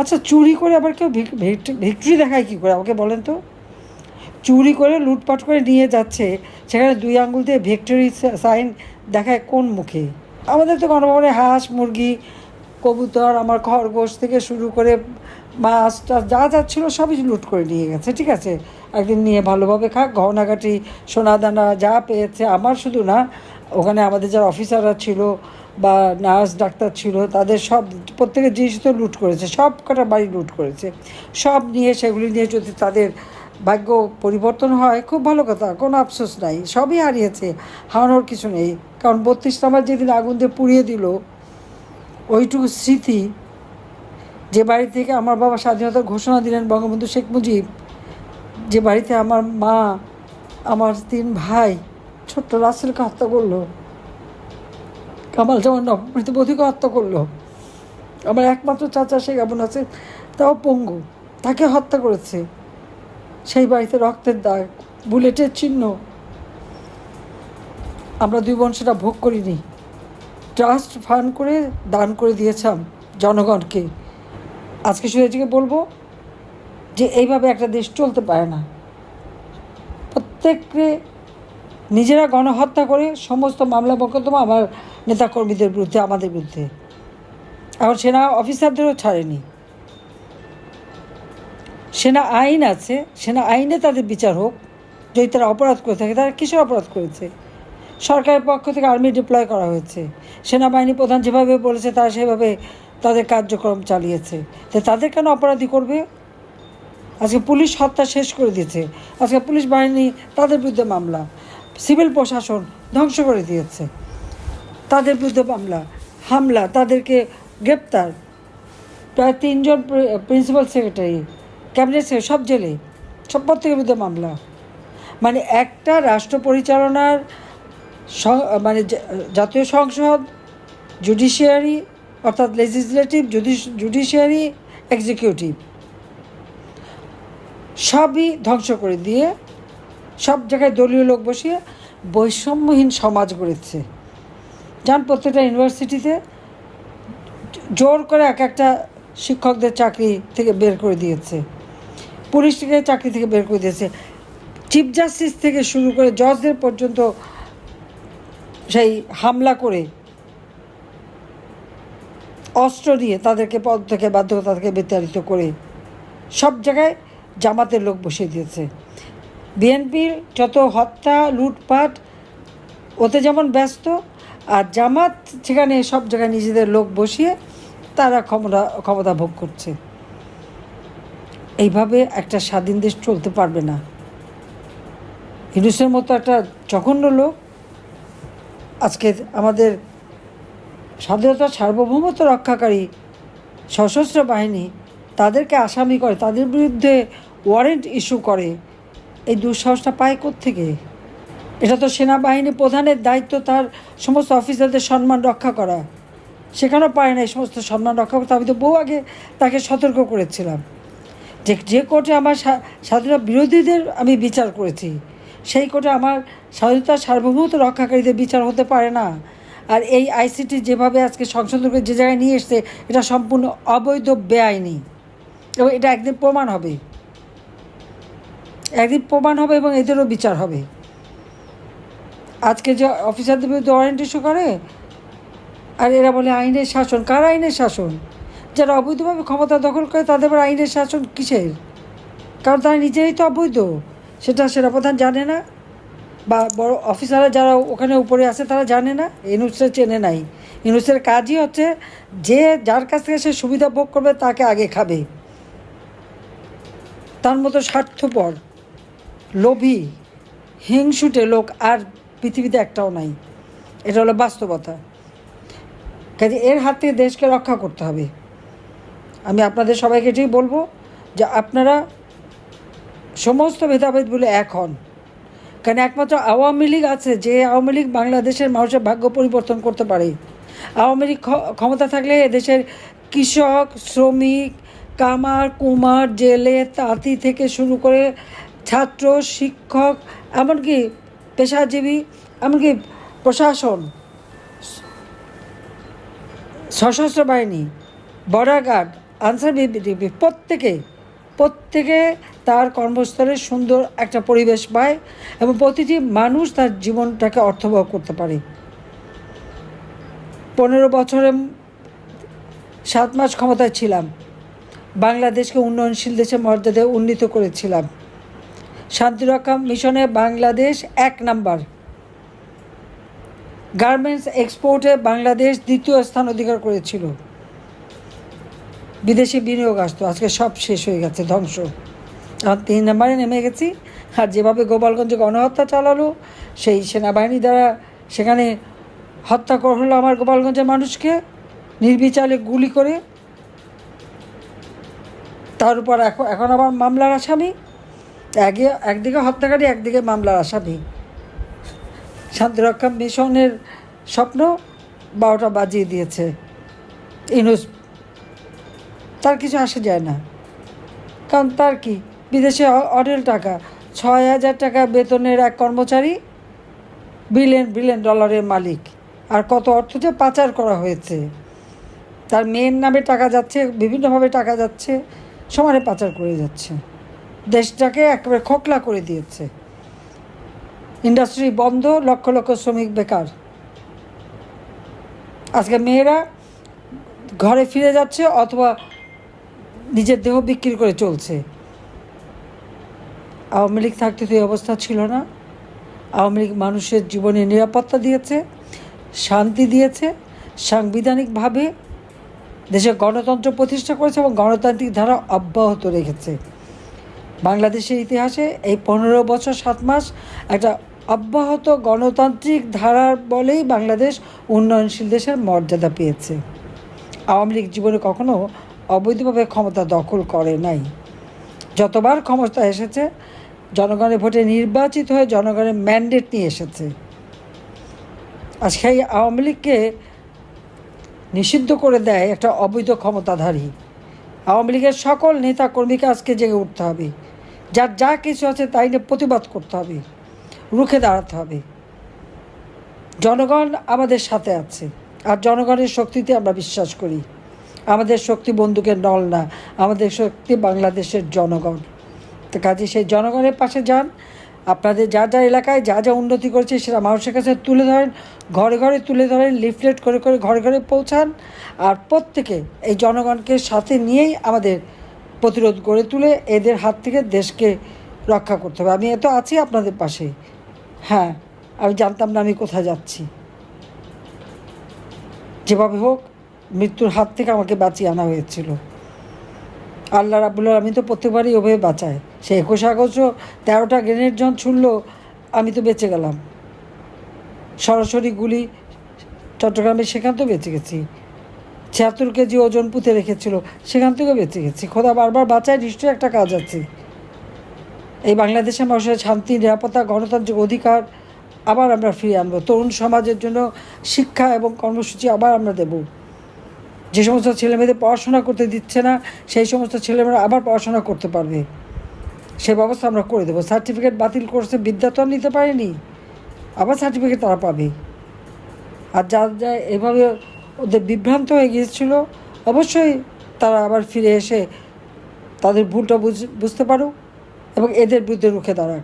আচ্ছা চুরি করে আবার কেউ ভিক্টরি দেখায় কী করে? আমাকে বলেন তো। চুরি করে লুটপাট করে নিয়ে যাচ্ছে, সেখানে দুই আঙ্গুল দিয়ে ভিক্টরি সাইন দেখায় কোন মুখে? আমাদের তো গণভবনে হাঁস, মুরগি, কবুতর, আমার খরগোশ থেকে শুরু করে মাছ টাছ যা যা ছিল সবই লুট করে নিয়ে গেছে, ঠিক আছে? একদিন নিয়ে ভালোভাবে খাক গহনাঘাটি সোনা দানা যা পেয়েছে, আমার শুধু না, ওখানে আমাদের যারা অফিসাররা ছিল বা নার্স, ডাক্তার ছিল, তাদের সব প্রত্যেকের জিনিস তো লুট করেছে, সব কটা বাড়ি লুট করেছে। সব নিয়ে সেগুলি নিয়ে যদি তাদের ভাগ্য পরিবর্তন হয়, খুব ভালো কথা, কোনো আফসোস নাই, সবই হারিয়েছে, হারানোর কিছু নেই। কারণ বত্রিশ নম্বর যেদিন আগুন দিয়ে পুড়িয়ে দিল, ওইটুকু স্মৃতি, যে বাড়ি থেকে আমার বাবা স্বাধীনতার ঘোষণা দিলেন বঙ্গবন্ধু শেখ মুজিব, যে বাড়িতে আমার মা, আমার তিন ভাই, ছোট্ট রাসেলকে হত্যা করল কামাল যেমন নবমৃত বধিকে হত্যা করল। আমার একমাত্র চাচা সে কেমন আছে, তাও পঙ্গু। তাকে হত্যা করেছে। সেই বাড়িতে রক্তের দাগ, বুলেটের চিহ্ন। আমরা দুই বোন সেটা ভোগ করিনি। ট্রাস্ট ফান্ড করে দান করে দিয়েছিলাম জনগণকে। আজকে সুরেজিকে বলব যে এইভাবে একটা দেশ চলতে পারে না। প্রত্যেককে নিজেরা গণহত্যা করে সমস্ত মামলা মোকদ্দমা আমার নেতাকর্মীদের বিরুদ্ধে, আমাদের বিরুদ্ধে। এখন সেনা অফিসারদেরও ছাড়েনি। সেনা আইন আছে, সেনা আইনে তাদের বিচার হোক। যদি তারা অপরাধ করে থাকে, তারা কিসের অপরাধ করেছে? সরকারের পক্ষ থেকে আর্মি ডিপ্লয় করা হয়েছে। সেনাবাহিনী প্রধান যেভাবে বলেছে, তারা সেভাবে তাদের কার্যক্রম চালিয়েছে। তো তাদের কেন অপরাধী করবে? আজকে পুলিশ হত্যা শেষ করে দিয়েছে। আজকে পুলিশ বাহিনী তাদের বিরুদ্ধে মামলা। সিভিল প্রশাসন ধ্বংস করে দিয়েছে। তাদের বিরুদ্ধে মামলা, হামলা, তাদেরকে গ্রেপ্তার। প্রায় তিনজন প্রিন্সিপাল সেক্রেটারি, ক্যাবিনেট সেক্রেটারি, সব জেলে। সব প্রত্যেকের বিরুদ্ধে মামলা। মানে একটা রাষ্ট্র পরিচালনার মানে জাতীয় সংসদ, জুডিশিয়ারি, অর্থাৎ লেজিসলেটিভ জুডিশিয়ারি এক্সিকিউটিভ সবই ধ্বংস করে দিয়ে সব জায়গায় দলীয় লোক বসিয়ে বৈষম্যহীন সমাজ গড়েছে। যান প্রত্যেকটা ইউনিভার্সিটিতে জোর করে এক একটা শিক্ষকদের চাকরি থেকে বের করে দিয়েছে। পুলিশ থেকে চাকরি থেকে বের করে দিয়েছে। চিফ জাস্টিস থেকে শুরু করে জজদের পর্যন্ত সেই হামলা করে অস্ত্র দিয়ে তাদেরকে পদ থেকে বাধ্যতা থেকে বিতাড়িত করে সব জায়গায় জামাতের লোক বসিয়ে দিয়েছে। বিএনপির যত হত্যা, লুটপাট, ওতে যেমন ব্যস্ত আর জামাত সেখানে সব জায়গায় নিজেদের লোক বসিয়ে তারা ক্ষমতা ক্ষমতা ভোগ করছে। এইভাবে একটা স্বাধীন দেশ চলতে পারবে না। হিন্দুসের মতো একটা জঘন্য লোক আজকে আমাদের স্বাধীনতা সার্বভৌমত্ব রক্ষাকারী সশস্ত্র বাহিনী তাদেরকে আসামি করে, তাদের বিরুদ্ধে ওয়ারেন্ট ইস্যু করে। এই দুঃসাহসটা পায় থেকে এটা তো সেনাবাহিনী প্রধানের দায়িত্ব, তার সমস্ত অফিসারদের সম্মান রক্ষা করা। সেখানেও পারে না এই সমস্ত সম্মান রক্ষা করতে। আমি তো বহু আগে তাকে সতর্ক করেছিলাম। যে যে কোর্টে আমার স্বাধীনতা বিরোধীদের আমি বিচার করেছি, সেই কোর্টে আমার স্বাধীনতা সার্বভৌমত্ব রক্ষাকারীদের বিচার হতে পারে না। আর এই আইসিটি যেভাবে আজকে সংশোধন করে যে জায়গায় নিয়ে এসছে, এটা সম্পূর্ণ অবৈধ, বেআইনি। এবং এটা একদিন প্রমাণ হবে। একদিন প্রমাণ হবে এবং এদেরও বিচার হবে। আজকে যে অফিসারদের বিরুদ্ধে ওয়ারেন্ট ইস্যু করে, আর এরা বলে আইনের শাসন। কার আইনের শাসন? যারা অবৈধভাবে ক্ষমতা দখল করে, তাদের আইনের শাসন কিসের? কারণ তারা নিজেরাই তো অবৈধ। সেটা সেরা প্রধান জানে না, বা বড় অফিসাররা যারা ওখানে উপরে আছে, তারা জানে না। ইনুসের চেনে নাই। ইনুসের কাজই হচ্ছে, যে যার কাছ থেকে সে সুবিধা ভোগ করবে, তাকে আগে খাবে। তার মতো স্বার্থপর, লোভী, হিংসুটে লোক আর পৃথিবীতে একটাও নাই। এটা হলো বাস্তবতা। কাজে এর হাত থেকে দেশকে রক্ষা করতে হবে। আমি আপনাদের সবাইকে এটাই বলব যে আপনারা সমস্ত ভেদাভেদগুলো এক হন। কারণ একমাত্র আওয়ামী লীগ আছে যে আওয়ামী লীগ বাংলাদেশের মানুষের ভাগ্য পরিবর্তন করতে পারে। আওয়ামী লীগ ক্ষমতা থাকলে দেশের কৃষক, শ্রমিক, কামার, কুমার, জেলে, তাঁতি থেকে শুরু করে ছাত্র, শিক্ষক, এমনকি পেশাজীবী, এমনকি প্রশাসন, সশস্ত্র বাহিনী, বর্ডার গার্ড আনসার বিজেপি প্রত্যেকে প্রত্যেকে তার কর্মস্থলে সুন্দর একটা পরিবেশ পায় এবং প্রতিটি মানুষ তার জীবনটাকে অর্থবহ করতে পারে। পনেরো বছরে সাত মাস ক্ষমতায় ছিলাম। বাংলাদেশকে উন্নয়নশীল দেশে মর্যাদায় উন্নীত করেছিলাম। শান্তিরক্ষা মিশনে বাংলাদেশ এক নাম্বার। গার্মেন্টস এক্সপোর্টে বাংলাদেশ দ্বিতীয় স্থান অধিকার করেছিল। বিদেশি বিনিয়োগ আসতো, আজকে সব শেষ হয়ে গেছে, ধ্বংস। আর তিন নম্বরে নেমে গেছি, আর যেভাবে গোপালগঞ্জে গণহত্যা চালালো, সেই সেনাবাহিনী দ্বারা সেখানে হত্যা করা হলো আমার গোপালগঞ্জের মানুষকে, নির্বিচারে গুলি করে। তার উপর এখন এখন আবার মামলার আসামি। একে একদিকে হত্যাকারী, একদিকে মামলার আসামি। শান্তিরক্ষা মিশনের স্বপ্ন বারোটা বাজিয়ে দিয়েছে। ইনুস, তার কিছু আসে যায় না। কারণ তার কি? বিদেশে অ- অঢেল টাকা, ছয় হাজার টাকা বেতনের এক কর্মচারী, বিলিয়ন বিলিয়ন ডলারের মালিক। আর কত অর্থ যে পাচার করা হয়েছে। তার মেয়ের নামে টাকা যাচ্ছে, বিভিন্নভাবে টাকা যাচ্ছে, সমানে পাচার করে যাচ্ছে। দেশটাকে একেবারে খোকলা করে দিয়েছে। ইন্ডাস্ট্রি বন্ধ, লক্ষ লক্ষ শ্রমিক বেকার। আজকে মেয়েরা ঘরে ফিরে যাচ্ছে অথবা নিজের দেহ বিক্রি করে চলছে। আওয়ামী লীগ থাকতে তো এই অবস্থা ছিল না। আওয়ামী লীগ মানুষের জীবনে নিরাপত্তা দিয়েছে, শান্তি দিয়েছে, সাংবিধানিকভাবে দেশে গণতন্ত্র প্রতিষ্ঠা করেছে এবং গণতান্ত্রিক ধারা অব্যাহত রেখেছে। বাংলাদেশের ইতিহাসে এই পনেরো বছর সাত মাস একটা অব্যাহত গণতান্ত্রিক ধারার বলেই বাংলাদেশ উন্নয়নশীল দেশের মর্যাদা পেয়েছে। আওয়ামী লীগ জীবনে কখনো অবৈধভাবে ক্ষমতা দখল করে নাই। যতবার ক্ষমতা এসেছে, জনগণের ভোটে নির্বাচিত হয়ে জনগণের ম্যান্ডেট নিয়ে এসেছে। আর সেই আওয়ামী লীগকে নিষিদ্ধ করে দেয় একটা অবৈধ ক্ষমতাধারী। আওয়ামী লীগের সকল নেতা কর্মীকে আজকে জেগে উঠতে হবে। যার যা কিছু আছে তাই নিয়ে প্রতিবাদ করতে হবে। রুখে দাঁড়াতে হবে। জনগণ আমাদের সাথে আছে। আর জনগণের শক্তিতে আমরা বিশ্বাস করি। আমাদের শক্তি বন্দুকের নল না। আমাদের শক্তি বাংলাদেশের জনগণ। তো কাজে সেই জনগণের পাশে যান। আপনাদের যা যা এলাকায় যা যা উন্নতি করেছে সেটা মানুষের কাছে তুলে ধরেন, ঘরে ঘরে তুলে ধরেন, লিফলেট করে করে ঘরে ঘরে পৌঁছান। আর প্রত্যেকে এই জনগণকে সাথে নিয়েই আমাদের প্রতিরোধ গড়ে তুলে এদের হাত থেকে দেশকে রক্ষা করতে হবে। আমি এত আছি আপনাদের পাশে। হ্যাঁ আমি জানতাম না আমি কোথায় যাচ্ছি। যেভাবে হোক, মৃত্যুর হাত থেকে আমাকে বাঁচিয়ে আনা হয়েছিল। আল্লাহ রাবুল আমি তো প্রত্যেকবারই ওভাবে বাঁচায়। সে একুশ আগস্ট তেরোটা গ্রেনেড জন ছুড়লো, আমি তো বেঁচে গেলাম। সরাসরি গুলি চট্টগ্রামে সেখান তো বেঁচে গেছি। ছিয়াত্তর কেজি ওজন পুঁতে রেখেছিল, সেখান থেকেও বেঁচে গেছি। খোদা বারবার বাঁচায়, নিশ্চয়ই একটা কাজ আছে। এই বাংলাদেশের মানুষের শান্তি, নিরাপত্তা, গণতান্ত্রিক অধিকার আবার আমরা ফিরিয়ে আনব। তরুণ সমাজের জন্য শিক্ষা এবং কর্মসূচি আবার আমরা দেব। যে সমস্ত ছেলেমেয়েদের পড়াশোনা করতে দিচ্ছে না, সেই সমস্ত ছেলেমেয়েরা আবার পড়াশোনা করতে পারবে। সে ব্যবস্থা আমরা করে দেবো। সার্টিফিকেট বাতিল করছে, বিদ্যা তো আর নিতে পারেনি। আবার সার্টিফিকেট তারা পাবে। আর যা যা এভাবে ওদের বিভ্রান্ত হয়ে গিয়েছিল, অবশ্যই তারা আবার ফিরে এসে তাদের ভুলটা বুঝ, বুঝতে পারুক এবং এদের বিরুদ্ধে রুখে দাঁড়াক।